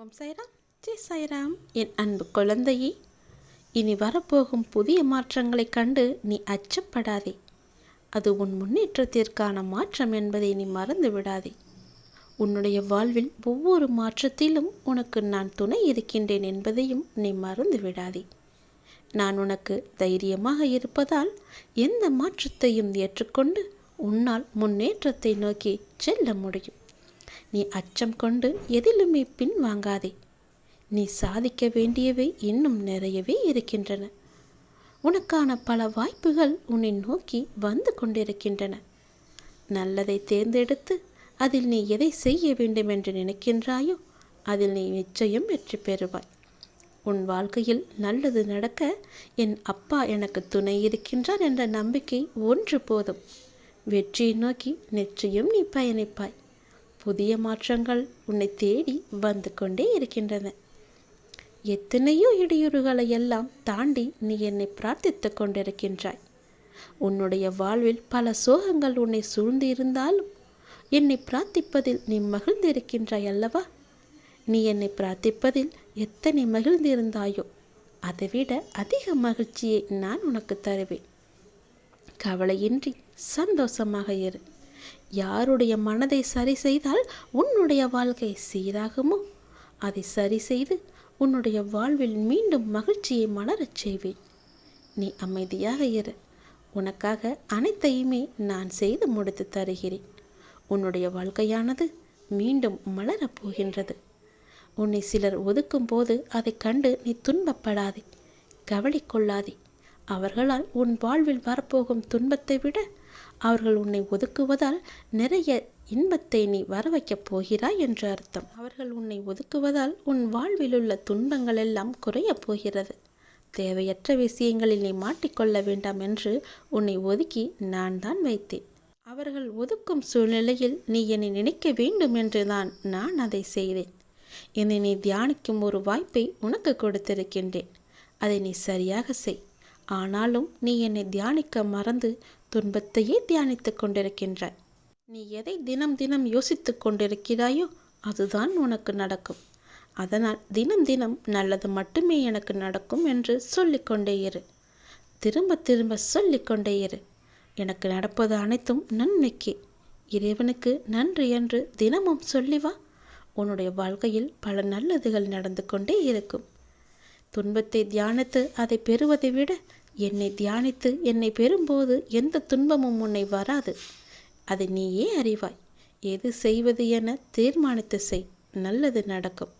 ஓம் சாய்ராம் ஜெய் சாய்ராம் என் அன்பு குழந்தையே இனி வரப்போகும் புதிய மாற்றங்களைக் கண்டு நீ அச்சப்படாதே. அது உன் முன்னேற்றத்திற்கான மாற்றம் என்பதை நீ மறந்து விடாதே. உன்னுடைய வாழ்வில் ஒவ்வொரு மாற்றத்திலும் உனக்கு நான் துணை இருக்கின்றேன் என்பதையும் நீ மறந்து விடாதே. நான் உனக்கு தைரியமாக இருப்பதால் எந்த மாற்றத்தையும் ஏற்றுக்கொண்டு உன்னால் முன்னேற்றத்தை நோக்கி செல்ல முடியும். நீ அச்சம் கொண்டு எதிலுமே பின் வாங்காதே. நீ சாதிக்க வேண்டியவை இன்னும் நிறையவே இருக்கின்றன. உனக்கான பல வாய்ப்புகள் உன்னை நோக்கி வந்து கொண்டிருக்கின்றன. நல்லதை தேர்ந்தெடுத்து அதில் நீ எதை செய்ய வேண்டும் என்று நினைக்கின்றாயோ அதில் நீ நிச்சயம் வெற்றி பெறுவாய். உன் வாழ்க்கையில் நல்லது நடக்க என் அப்பா எனக்கு துணை இருக்கின்றார் என்ற நம்பிக்கை ஒன்று போதும். வெற்றியை நோக்கி நிச்சயம் நீ பயணிப்பாய். புதிய மாற்றங்கள் உன்னை தேடி வந்து கொண்டே இருக்கின்றன. எத்தனையோ இடையூறுகளை எல்லாம் தாண்டி நீ என்னை பிரார்த்தித்துக் கொண்டிருக்கின்றாய். உன்னுடைய வாழ்வில் பல சோகங்கள் உன்னை சூழ்ந்து இருந்தாலும் என்னை பிரார்த்திப்பதில் நீ மகிழ்ந்திருக்கின்றாய் அல்லவா? நீ என்னை பிரார்த்திப்பதில் எத்தனை மகிழ்ந்திருந்தாயோ அதைவிட அதிக மகிழ்ச்சியை நான் உனக்கு தருவேன். கவலையின்றி சந்தோஷமாக இரு. யாருடைய மனதை சரி செய்தால் உன்னுடைய வாழ்க்கை சீராகுமோ? அதை சரி செய்து உன்னுடைய வாழ்வில் மீண்டும் மகிழ்ச்சியை மலரச் செய்வேன். நீ அமைதியாக இரு. உனக்காக அனைத்தையுமே நான் செய்து முடித்து தருகிறேன். உன்னுடைய வாழ்க்கையானது மீண்டும் மலரப் போகின்றது. உன்னை சிலர் ஒதுக்கும் போது அதை கண்டு நீ துன்பப்படாதே. கவலை கொள்ளாதே. அவர்களால் உன் வாழ்வில் வரப்போகும் துன்பத்தை விட அவர்கள் உன்னை ஒதுக்குவதால் நிறைய இன்பத்தை நீ வர வைக்கப் போகிறாய் என்று அர்த்தம். அவர்கள் உன்னை ஒதுக்குவதால் உன் வாழ்வில் உள்ள துன்பங்கள் எல்லாம் குறையப் போகிறது. தேவையற்ற விஷயங்களில் நீ மாட்டிக்கொள்ள வேண்டாம் என்று உன்னை ஒதுக்கி நான் தான் வைத்தேன். அவர்கள் ஒதுக்கும் சூழ்நிலையில் நீ என்னை நினைக்க வேண்டும் என்று தான் நான் அதை செய்தேன். என்னை நீ தியானிக்கும் ஒரு வாய்ப்பை உனக்கு கொடுத்திருக்கின்றேன். அதை நீ சரியாக செய். ஆனாலும் நீ என்னை தியானிக்க மறந்து துன்பத்தையே தியானித்துக் கொண்டிருக்கின்றாய். நீ எதை தினம் தினம் யோசித்துக் கொண்டிருக்கிறாயோ அதுதான் உனக்கு நடக்கும். அதனால் தினம் தினம் நல்லது மட்டுமே எனக்கு நடக்கும் என்று சொல்லிக்கொண்டே இரு. திரும்ப திரும்ப சொல்லிக்கொண்டே இரு. எனக்கு நடப்பது அனைத்தும் நன்மைக்கு. இறைவனுக்கு நன்றி என்று தினமும் சொல்லி வா. உன்னுடைய வாழ்க்கையில் பல நல்லதுகள் நடந்து கொண்டே இருக்கும். துன்பத்தை தியானித்து அதை பெறுவதை விட என்னை தியானித்து என்னை பெறும்போது எந்த துன்பமும் உன்னை வராது. அதை நீயே அறிவாய். எது செய்வது என தீர்மானித்து செய். நல்லது நடக்கும்.